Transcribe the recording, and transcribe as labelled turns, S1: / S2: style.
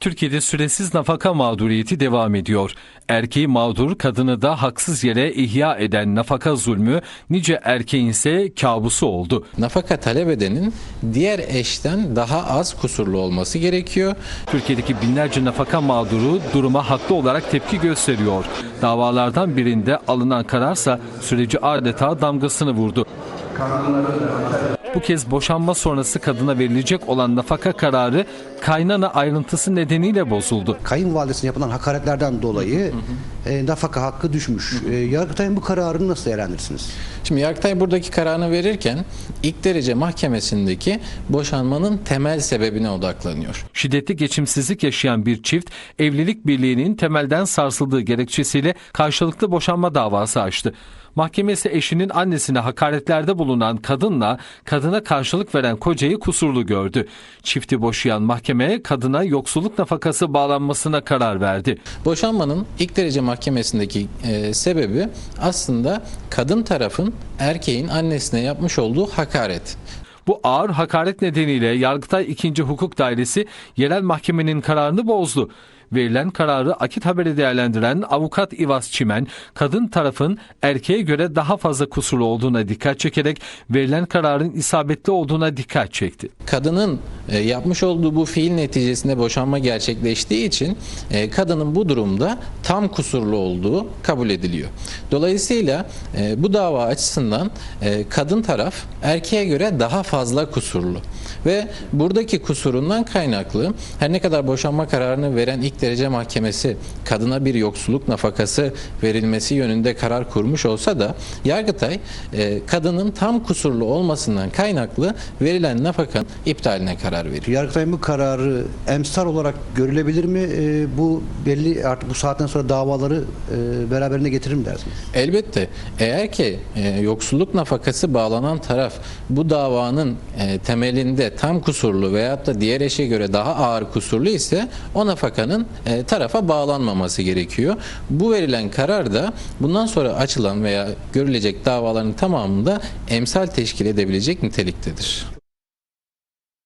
S1: Türkiye'de süresiz nafaka mağduriyeti devam ediyor. Erkeği mağdur, kadını da haksız yere ihya eden nafaka zulmü nice erkeğin ise kabusu oldu.
S2: Nafaka talep edenin diğer eşten daha az kusurlu olması gerekiyor.
S1: Türkiye'deki binlerce nafaka mağduru duruma haklı olarak tepki gösteriyor. Davalardan birinde alınan kararsa süreci adeta damgasını vurdu. Bu kez boşanma sonrası kadına verilecek olan nafaka kararı kaynana ayrıntısı nedeniyle bozuldu.
S3: kayınvalidesine yapılan hakaretlerden dolayı e, nafaka hakkı düşmüş. E, Yargıtay'ın bu kararını nasıl değerlendirirsiniz?
S2: Şimdi Yargıtay buradaki kararını verirken ilk derece mahkemesindeki boşanmanın temel sebebine odaklanıyor.
S1: Şiddetli geçimsizlik yaşayan bir çift evlilik birliğinin temelden sarsıldığı gerekçesiyle karşılıklı boşanma davası açtı. Mahkeme ise eşinin annesine hakaretlerde bulunan kadınla kadına karşılık veren kocayı kusurlu gördü. Çifti boşayan mahkeme kadına yoksulluk nafakası bağlanmasına karar verdi.
S2: Boşanmanın ilk derece mahkemesindeki e, sebebi aslında kadın tarafın erkeğin annesine yapmış olduğu hakaret.
S1: Bu ağır hakaret nedeniyle Yargıtay 2. Hukuk Dairesi yerel mahkemenin kararını bozdu. Verilen kararı Akit Haber'i değerlendiren avukat İvaz Çimen, kadın tarafın erkeğe göre daha fazla kusurlu olduğuna dikkat çekerek verilen kararın isabetli olduğuna dikkat çekti.
S2: Kadının e, yapmış olduğu bu fiil neticesinde boşanma gerçekleştiği için e, kadının bu durumda tam kusurlu olduğu kabul ediliyor. Dolayısıyla e, bu dava açısından kadın taraf erkeğe göre daha fazla kusurlu ve buradaki kusurundan kaynaklı her ne kadar boşanma kararını veren ilk derece mahkemesi kadına bir yoksulluk nafakası verilmesi yönünde karar kurmuş olsa da Yargıtay e, kadının tam kusurlu olmasından kaynaklı verilen nafakanın iptaline karar veriyor.
S3: Yargıtay'ın bu kararı emsal olarak görülebilir mi? E, bu belli artık bu saatten sonra davaları e, beraberinde getirir mi dersiniz?
S2: Elbette eğer ki e, yoksulluk nafakası bağlanan taraf bu davanın e, temelinde tam kusurlu veyahut da diğer eşe göre daha ağır kusurlu ise o nafakanın e, tarafa bağlanmaması gerekiyor. Bu verilen karar da bundan sonra açılan veya görülecek davaların tamamında emsal teşkil edebilecek niteliktedir.